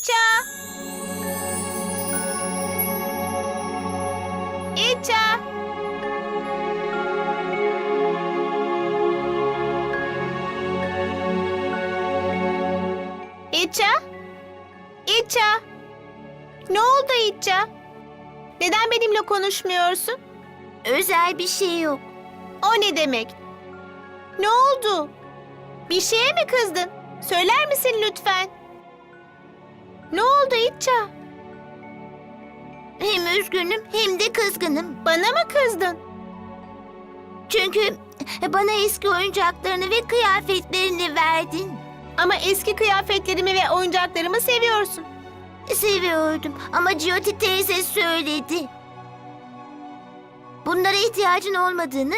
İça. İça. İça. İça. Ne oldu İça? Neden benimle konuşmuyorsun? Özel bir şey yok. O ne demek? Ne oldu? Bir şeye mi kızdın? Söyler misin lütfen? Ne oldu İtça? Hem üzgünüm hem de kızgınım. Bana mı kızdın? Çünkü bana eski oyuncaklarını ve kıyafetlerini verdin. Ama eski kıyafetlerimi ve oyuncaklarımı seviyorsun. Seviyordum ama Jyoti teyze söyledi. Bunlara ihtiyacın olmadığını,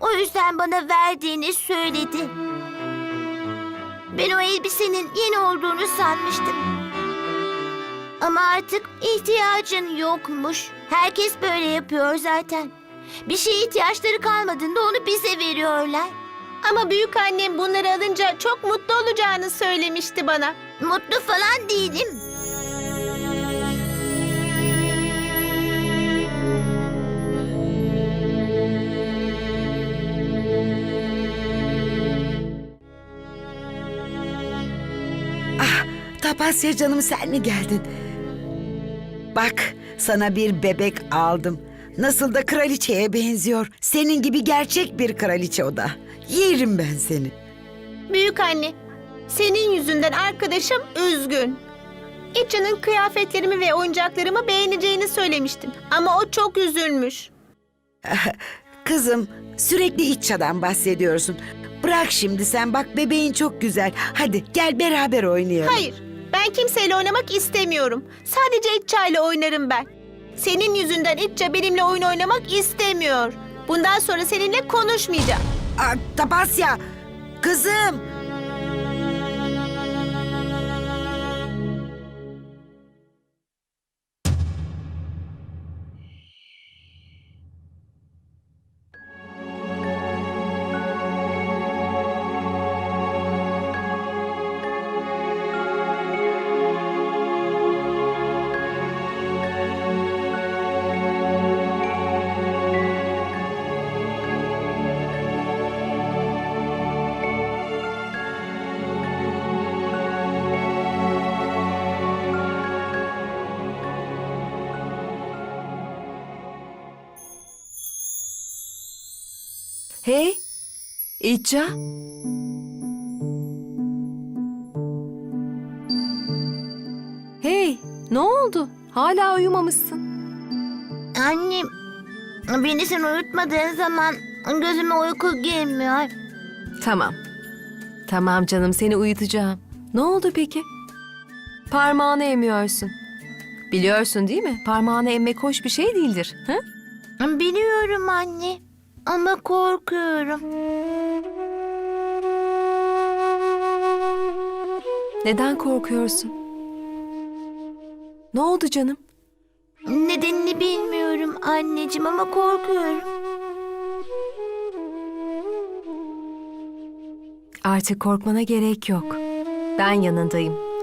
o yüzden bana verdiğini söyledi. Ben o elbisenin yeni olduğunu sanmıştım. Ama artık ihtiyacın yokmuş. Herkes böyle yapıyor zaten. Bir şeye ihtiyaçları kalmadığında onu bize veriyorlar. Ama büyük annem bunları alınca çok mutlu olacağını söylemişti bana. Mutlu falan değilim. Tapasya canım sen mi geldin? Bak sana bir bebek aldım. Nasıl da kraliçeye benziyor. Senin gibi gerçek bir kraliçe o da. Yerim ben seni. Büyük anne, senin yüzünden arkadaşım üzgün. İtça'nın kıyafetlerimi ve oyuncaklarımı beğeneceğini söylemiştim. Ama o çok üzülmüş. Kızım sürekli İçça'dan bahsediyorsun. Bırak şimdi sen bak bebeğin çok güzel. Hadi gel beraber oynayalım. Hayır, ben kimseyle oynamak istemiyorum. Sadece İtça ile oynarım ben. Senin yüzünden İtça benimle oyun oynamak istemiyor. Bundan sonra seninle konuşmayacağım. Aa, Tapasya kızım. Hey, İcca. Hey, ne oldu? Hala uyumamışsın. Annem, beni sen uyutmadığın zaman gözüme uyku girmiyor. Tamam. Tamam canım, seni uyutacağım. Ne oldu peki? Parmağını emiyorsun. Biliyorsun değil mi? Parmağını emmek hoş bir şey değildir. Hı? Biliyorum anne ama korkuyorum. Neden korkuyorsun? Ne oldu canım? Nedenini bilmiyorum anneciğim ama korkuyorum. Artık korkmana gerek yok. Ben yanındayım.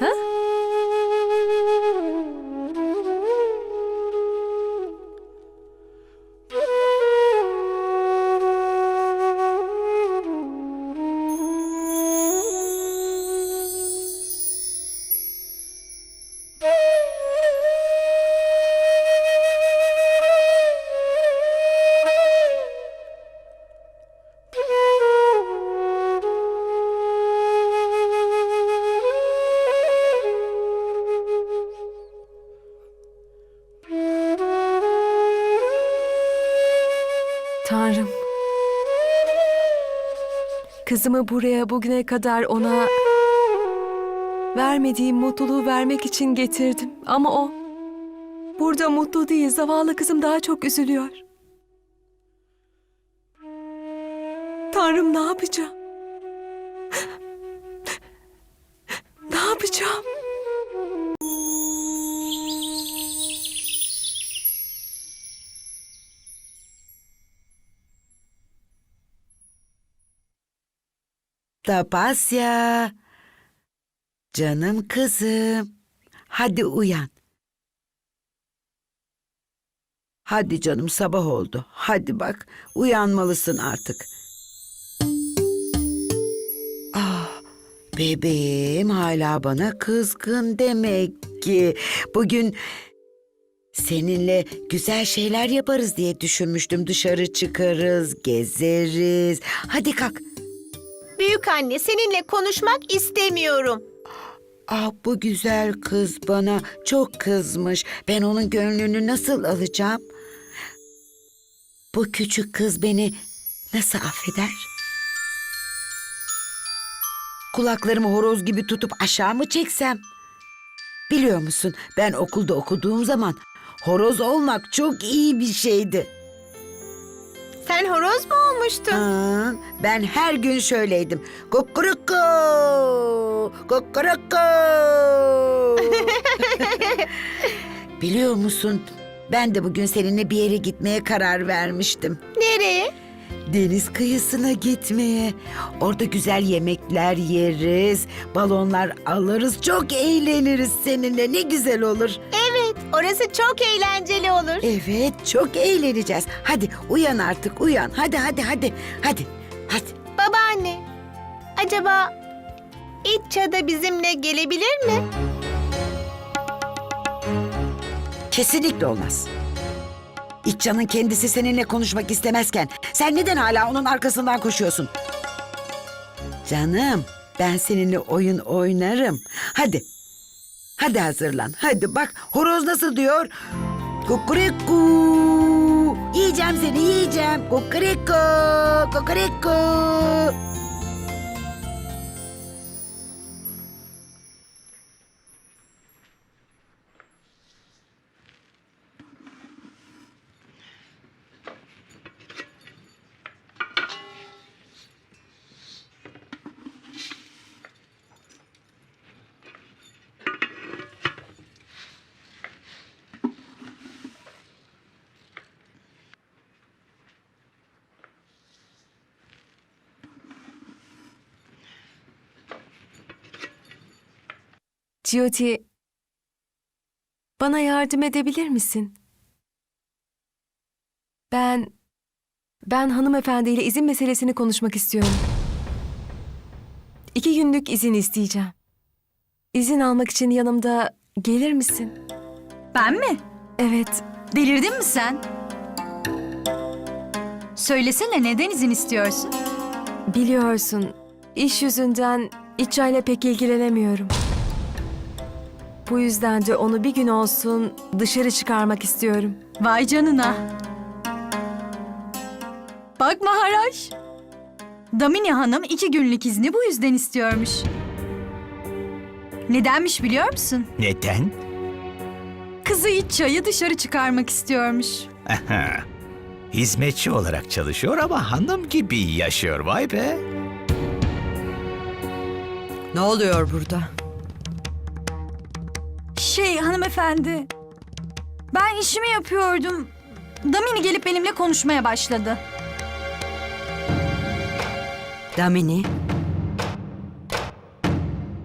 Tanrım. Kızımı buraya bugüne kadar ona vermediğim mutluluğu vermek için getirdim. Ama o burada mutlu değil. Zavallı kızım daha çok üzülüyor. Tanrım ne yapacağım? Tapasya. Canım kızım. Hadi uyan. Hadi canım sabah oldu. Hadi bak uyanmalısın artık. Ah bebeğim hala bana kızgın demek ki. Bugün seninle güzel şeyler yaparız diye düşünmüştüm. Dışarı çıkarız, gezeriz. Hadi kalk. Büyük anne seninle konuşmak istemiyorum. Ah bu güzel kız bana çok kızmış. Ben onun gönlünü nasıl alacağım? Bu küçük kız beni nasıl affeder? Kulaklarımı horoz gibi tutup aşağı mı çeksem? Biliyor musun ben okulda okuduğum zaman horoz olmak çok iyi bir şeydi. Sen horoz mu olmuştun? Aa, ben her gün şöyleydim. Kukuruku! Kukuruku! Biliyor musun? Ben de bugün seninle bir yere gitmeye karar vermiştim. Nereye? Deniz kıyısına gitmeye. Orada güzel yemekler yeriz, balonlar alırız, çok eğleniriz seninle. Ne güzel olur. Orası çok eğlenceli olur. Evet, çok eğleneceğiz. Hadi uyan artık, uyan. Hadi, hadi, hadi. Hadi, hadi. Babaanne, acaba İtça da bizimle gelebilir mi? Kesinlikle olmaz. İtcan'ın kendisi seninle konuşmak istemezken sen neden hala onun arkasından koşuyorsun? Canım ben seninle oyun oynarım. Hadi. Hadi hazırlan. Hadi bak horoz nasıl diyor? Kukureku. Yiyeceğim seni yiyeceğim. Kukureku. Kukureku. Jyoti, bana yardım edebilir misin? Ben, ben hanımefendiyle izin meselesini konuşmak istiyorum. İki günlük izin isteyeceğim. İzin almak için yanımda gelir misin? Ben mi? Evet, Delirdin mi sen? Söylesene neden izin istiyorsun? biliyorsun iş yüzünden İtça ile pek ilgilenemiyorum. Bu yüzden de onu bir gün olsun dışarı çıkarmak istiyorum. Vay canına. Bak Maharaj. Damini Hanım iki günlük izni bu yüzden istiyormuş. Nedenmiş biliyor musun? Neden? Kızı iç çayı dışarı çıkarmak istiyormuş. Aha. Hizmetçi olarak çalışıyor ama hanım gibi yaşıyor vay be. Ne oluyor burada? Şey hanımefendi. Ben işimi yapıyordum. Damini gelip benimle konuşmaya başladı. Damini,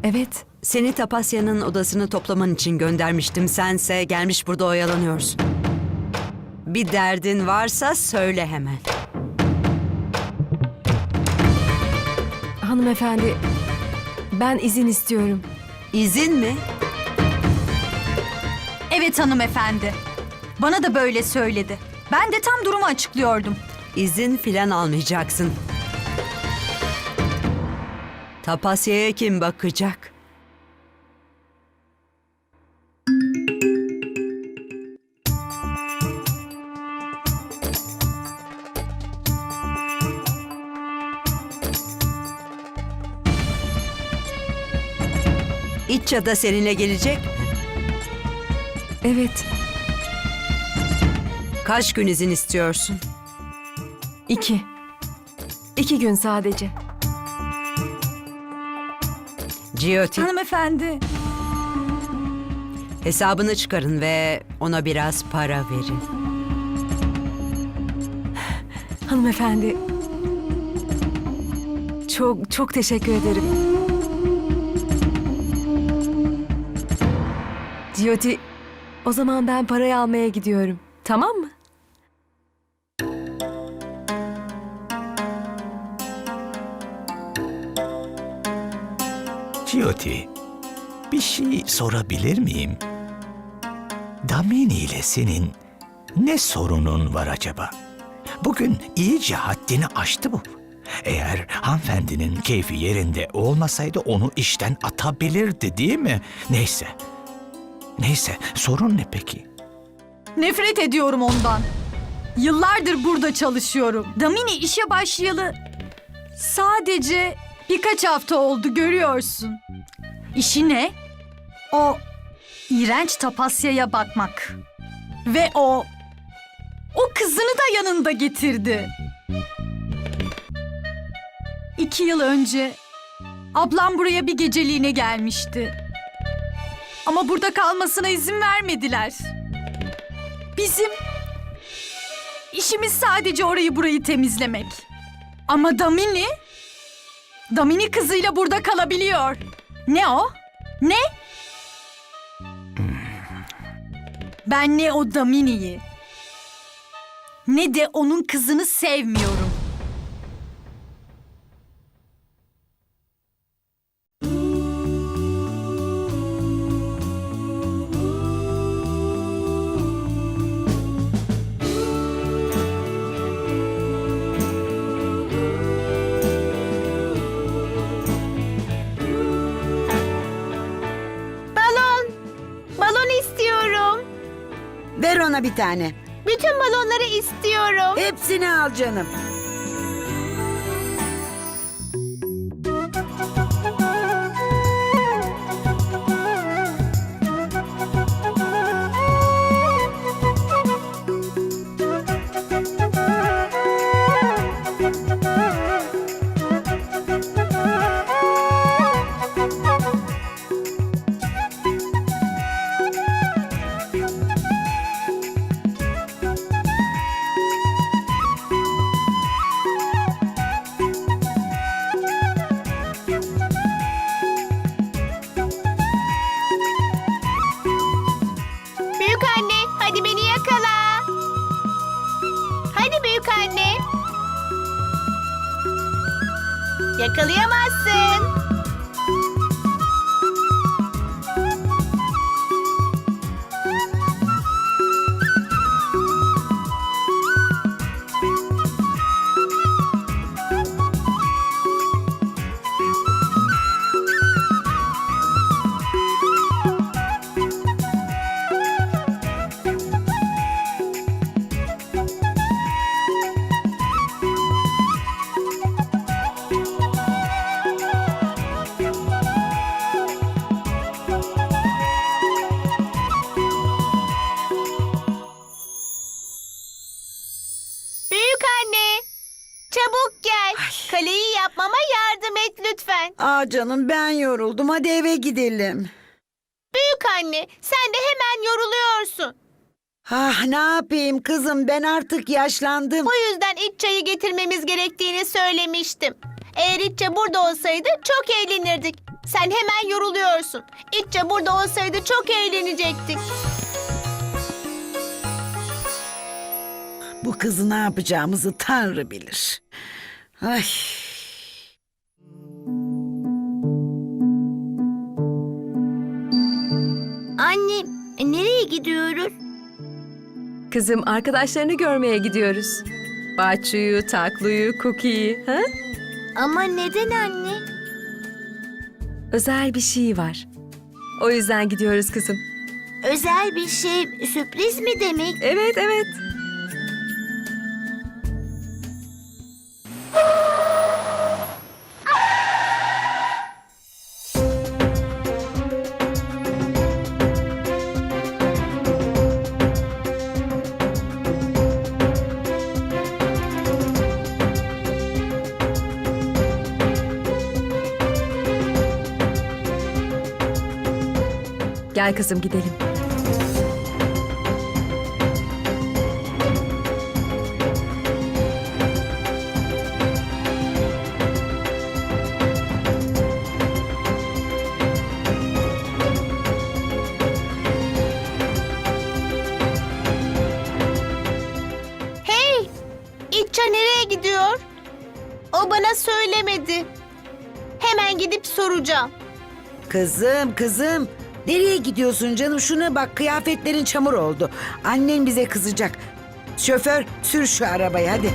Evet, seni Tapasya'nın odasını toplaman için göndermiştim. Sense gelmiş burada oyalanıyorsun. Bir derdin varsa söyle hemen. hanımefendi ben izin istiyorum. İzin mi? Evet hanımefendi. Bana da böyle söyledi. Ben de tam durumu açıklıyordum. İzin filan almayacaksın. Tapasya'ya kim bakacak? İtça da seninle gelecek. Evet, Kaç gün izin istiyorsun? iki. İki gün sadece. Giotti, Hanımefendi. hesabını çıkarın ve ona biraz para verin. Hanımefendi. Çok çok teşekkür ederim. Ciyoti, o zaman ben parayı almaya gidiyorum. Tamam mı? Jyoti, bir şey sorabilir miyim? Damini ile senin ne sorunun var acaba? Bugün iyice haddini aştı bu. Eğer hanımefendinin keyfi yerinde olmasaydı onu işten atabilirdi değil mi? Neyse. Neyse sorun ne peki? Nefret ediyorum ondan. Yıllardır burada çalışıyorum. Damini işe başlayalı sadece birkaç hafta oldu görüyorsun. İşi ne? O iğrenç tapasyaya bakmak. Ve o o kızını da yanında getirdi. İki yıl önce ablam buraya bir geceliğine gelmişti. Ama burada kalmasına izin vermediler. Bizim işimiz sadece orayı burayı temizlemek. Ama Damini Damini kızıyla burada kalabiliyor. Ne o? Ne? Ben ne o Damini'yi ne de onun kızını sevmiyorum. Ver ona bir tane. Bütün balonları istiyorum. Hepsini al canım. Yakalayamazsın. Ne yapayım kızım ben artık yaşlandım. Bu yüzden iç çayı getirmemiz gerektiğini söylemiştim. Eğer İtçe burada olsaydı çok eğlenirdik. Sen hemen yoruluyorsun. İtçe burada olsaydı çok eğlenecektik. Bu kızı ne yapacağımızı Tanrı bilir. Ay. Anne, nereye gidiyoruz? Kızım arkadaşlarını görmeye gidiyoruz. Bahçuyu, Taklu'yu, Cookie'yi. Ha? Ama neden anne? Özel bir şey var. O yüzden gidiyoruz kızım. Özel bir şey, sürpriz mi demek? Evet, evet. Gel kızım gidelim. Hey! İtça nereye gidiyor? O bana söylemedi. Hemen gidip soracağım. Kızım, kızım. Nereye gidiyorsun canım? Şuna bak kıyafetlerin çamur oldu. Annen bize kızacak. Şoför sür şu arabayı hadi.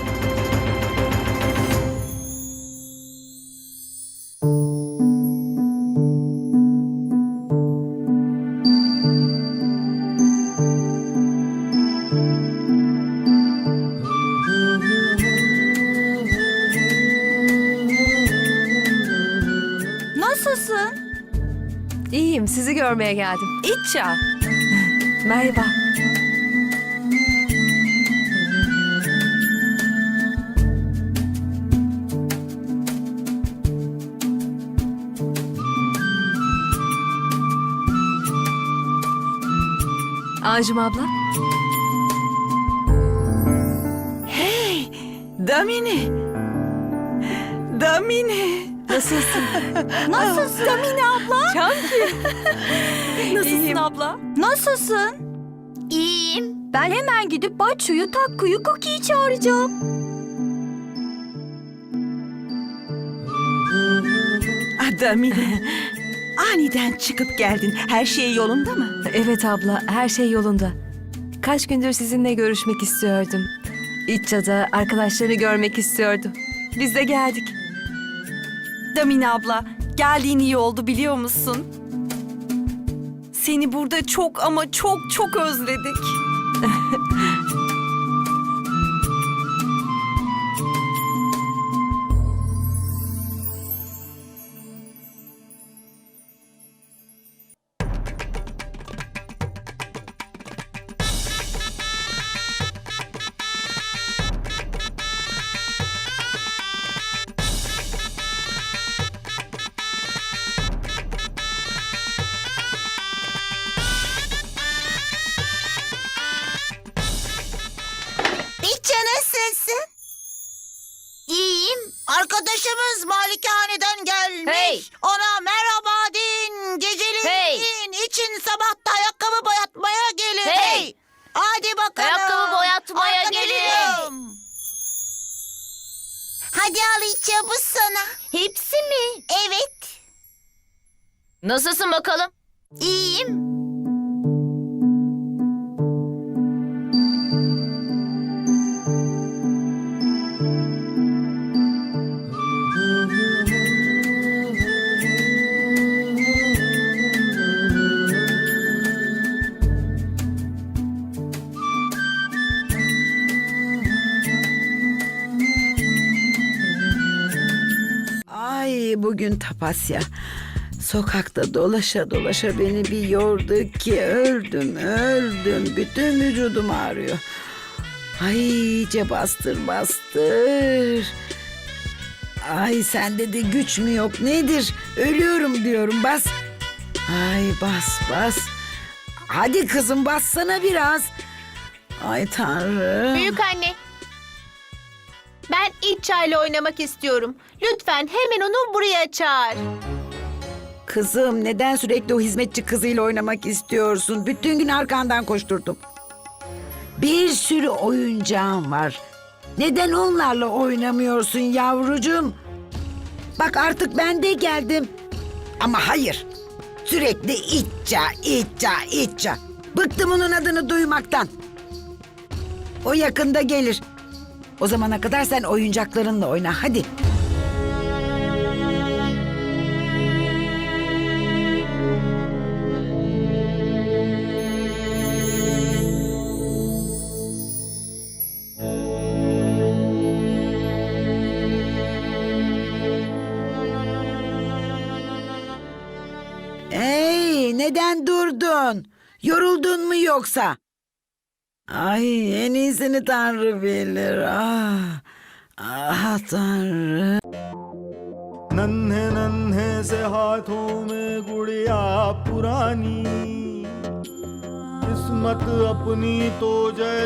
Görmeye geldim. İtça. Merhaba. Anjum abla. Damini. Damini. Nasılsın? Nasılsın? Damine abla? Çanki. Nasılsın abla? Nasılsın? İyiyim. Ben hemen gidip Baçu'yu, Takku'yu, Koki'yi çağıracağım. Adamine. Aniden çıkıp geldin. Her şey yolunda mı? Evet abla, her şey yolunda. Kaç gündür sizinle görüşmek istiyordum. İtça'da arkadaşlarını görmek istiyordum. Biz de geldik. Damine abla, geldiğin iyi oldu biliyor musun? Seni burada çok ama çok çok özledik. Nasılsın? İyiyim. Arkadaşımız malikaneden gelmiş. Hey! Ona merhaba din, geceliğin Hey! in, için sabahta ayakkabı boyatmaya gelin. Hey! Hadi bakalım. Ayakkabı boyatmaya Arkadaşım. gelin. Hadi al bu sana. Hepsi mi? Evet. Nasılsın bakalım? İyiyim. Bugün tapasya. Sokakta dolaşa dolaşa beni bir yordu ki öldüm öldüm. Bütün vücudum ağrıyor. Ay iyice bastır bastır. Ay sende de güç mü yok nedir? Ölüyorum diyorum bas. Ay bas bas. Hadi kızım bassana biraz. Ay tanrım. Büyük anne. Ben İtça ile oynamak istiyorum. Lütfen hemen onu buraya çağır. Kızım neden sürekli o hizmetçi kızıyla oynamak istiyorsun? Bütün gün arkandan koşturdum. Bir sürü oyuncağım var. Neden onlarla oynamıyorsun yavrucuğum? Bak artık ben de geldim. Ama hayır. Sürekli itça, itça, itça. Bıktım onun adını duymaktan. O yakında gelir. O zamana kadar sen oyuncaklarınla oyna hadi. Hey, neden durdun? Yoruldun mu yoksa? Ay, en iyisini Tanrı bilir. Ah, ah Tanrı. नन्हे नन्हे से हाथों में गुड़िया पुरानी किस्मत अपनी तो जैसे